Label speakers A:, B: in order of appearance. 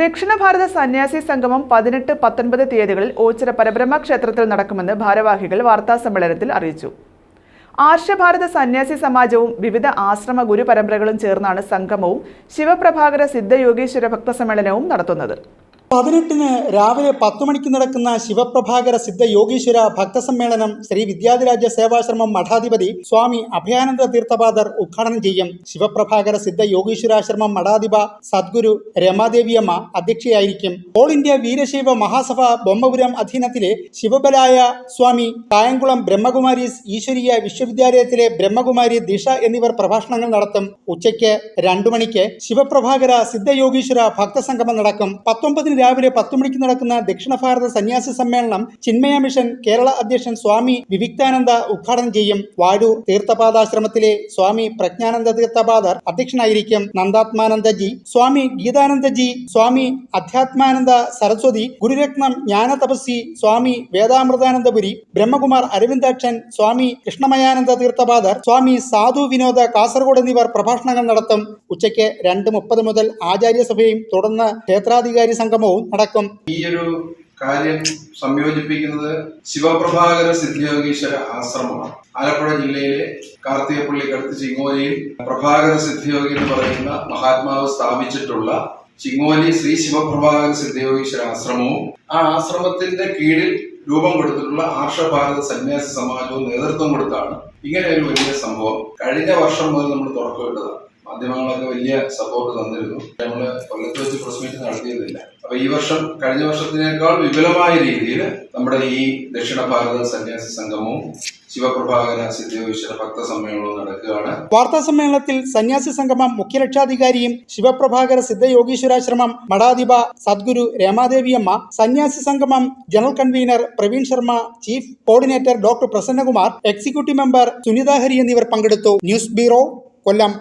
A: ദക്ഷിണ ഭാരത സന്യാസി സംഗമം പതിനെട്ട് പത്തൊൻപത് തീയതികളിൽ ഓച്ചിറ പരബ്രഹ്മ ക്ഷേത്രത്തിൽ നടക്കുമെന്ന് ഭാരവാഹികൾ വാർത്താസമ്മേളനത്തിൽ അറിയിച്ചു. ആർഷഭാരത സന്യാസി സമാജവും വിവിധ ആശ്രമ ഗുരു പരമ്പരകളും ചേർന്നാണ് സംഗമവും ശിവപ്രഭാകര സിദ്ധയോഗീശ്വര ഭക്തസമ്മേളനവും നടത്തുന്നത്.
B: പതിനെട്ടിന് രാവിലെ പത്തു മണിക്ക് നടക്കുന്ന ശിവപ്രഭാകര സിദ്ധ യോഗീശ്വര ഭക്തസമ്മേളനം ശ്രീ വിദ്യാധിരാജ സേവാശ്രമം മഠാധിപതി സ്വാമി അഭയാനന്ദ തീർത്ഥപാദർ ഉദ്ഘാടനം ചെയ്യും. ശിവപ്രഭാകര സിദ്ധ യോഗീശ്വരാശ്രമം മഠാധിപ സദ്ഗുരു രമാദേവിയമ്മ അധ്യക്ഷയായിരിക്കും. ഓൾ ഇന്ത്യ വീരശൈവ മഹാസഭ ബൊമ്മപുരം അധീനത്തിലെ ശിവബലായ സ്വാമി കായംകുളം ബ്രഹ്മകുമാരീസ് ഈശ്വരീയ വിശ്വവിദ്യാലയത്തിലെ ബ്രഹ്മകുമാരി ദിഷ എന്നിവർ പ്രഭാഷണങ്ങൾ നടത്തും. ഉച്ചയ്ക്ക് രണ്ടു മണിക്ക് ശിവപ്രഭാകര സിദ്ധ യോഗീശ്വര ഭക്തസംഗമം നടക്കും. പത്തൊമ്പതിന് രാവിലെ പത്തു മണിക്ക് നടക്കുന്ന ദക്ഷിണ ഭാരത സന്യാസി സമ്മേളനം ചിന്മയ മിഷൻ കേരള അധ്യക്ഷൻ സ്വാമി വിവിക്താനന്ദ ഉദ്ഘാടനം ചെയ്യും. വാഴൂർ തീർത്ഥപാദാശ്രമത്തിലെ സ്വാമി പ്രജ്ഞാനന്ദ തീർത്ഥപാദർ അധ്യക്ഷനായിരിക്കും നന്ദാത്മാനന്ദജി. സ്വാമി ഗീതാനന്ദജി സ്വാമി അധ്യാത്മാനന്ദ സരസ്വതി ഗുരുരത്നം ജ്ഞാന തപസ്വി സ്വാമി വേദാമൃതാനന്ദപുരി ബ്രഹ്മകുമാർ അരവിന്ദാക്ഷൻ സ്വാമി കൃഷ്ണമയാനന്ദ തീർത്ഥപാദർ സ്വാമി സാധു വിനോദ കാസർഗോഡ് എന്നിവർ പ്രഭാഷണങ്ങൾ നടത്തും. ഉച്ചയ്ക്ക് രണ്ട് മുപ്പത് മുതൽ ആചാര്യസഭയും തുടർന്ന് ക്ഷേത്രാധികാരി സംഗമവും നടക്കും.
C: ഈ ഒരു കാര്യം സംയോജിപ്പിക്കുന്നത് ശിവപ്രഭാകര സിദ്ധിയോഗീശ്വര ആശ്രമമാണ്. ആലപ്പുഴ ജില്ലയിലെ കാർത്തികപ്പള്ളിക്കടുത്ത് ചിങ്ങോലിയിൽ പ്രഭാകര സിദ്ധിയോഗി എന്ന് പറയുന്ന മഹാത്മാവ് സ്ഥാപിച്ചിട്ടുള്ള ചിങ്ങോലി ശ്രീ ശിവപ്രഭാകര സിദ്ധിയോഗീശ്വര ആശ്രമവും ആ ആശ്രമത്തിന്റെ കീഴിൽ രൂപം കൊടുത്തിട്ടുള്ള ആർഷഭാരത സന്യാസി സമാജവും നേതൃത്വം കൊടുത്താണ് ഇങ്ങനെ ഒരു വലിയ സംഭവം. കഴിഞ്ഞ വർഷം മുതൽ നമ്മൾ തുടക്കമിട്ടതാണ് മാധ്യമങ്ങളൊക്കെ വലിയ സപ്പോർട്ട് തന്നിരുന്നു. നമ്മൾ കൊല്ലത്ത് വെച്ച് പ്രസ് മീറ്റ് നടത്തിയതില്ല അപ്പൊ ഈ വർഷം കഴിഞ്ഞ വർഷത്തിനേക്കാൾ വിപുലമായ രീതിയിൽ നമ്മുടെ ഈ ദക്ഷിണ ഭാരത സന്യാസി സംഗമവും ശിവപ്രഭാകര സിദ്ധിയോഗീശ്വര ഭക്ത സമ്മേളനവും നടക്കുകയാണ്.
B: വാർത്താ സമ്മേളനത്തിൽ സന്യാസി സംഗമം മുഖ്യരക്ഷാധികാരിയും ശിവപ്രഭാകര സിദ്ധയോഗീശ്വരാശ്രമം മഠാധിപ സദ്ഗുരു രമാദേവിയമ്മ സന്യാസി സംഗമം general convener Praveen Sharma chief coordinator doctor Prasannakumar executive member Sunitha Hari എന്നിവർ പങ്കെടുത്തു. News bureau Kollam.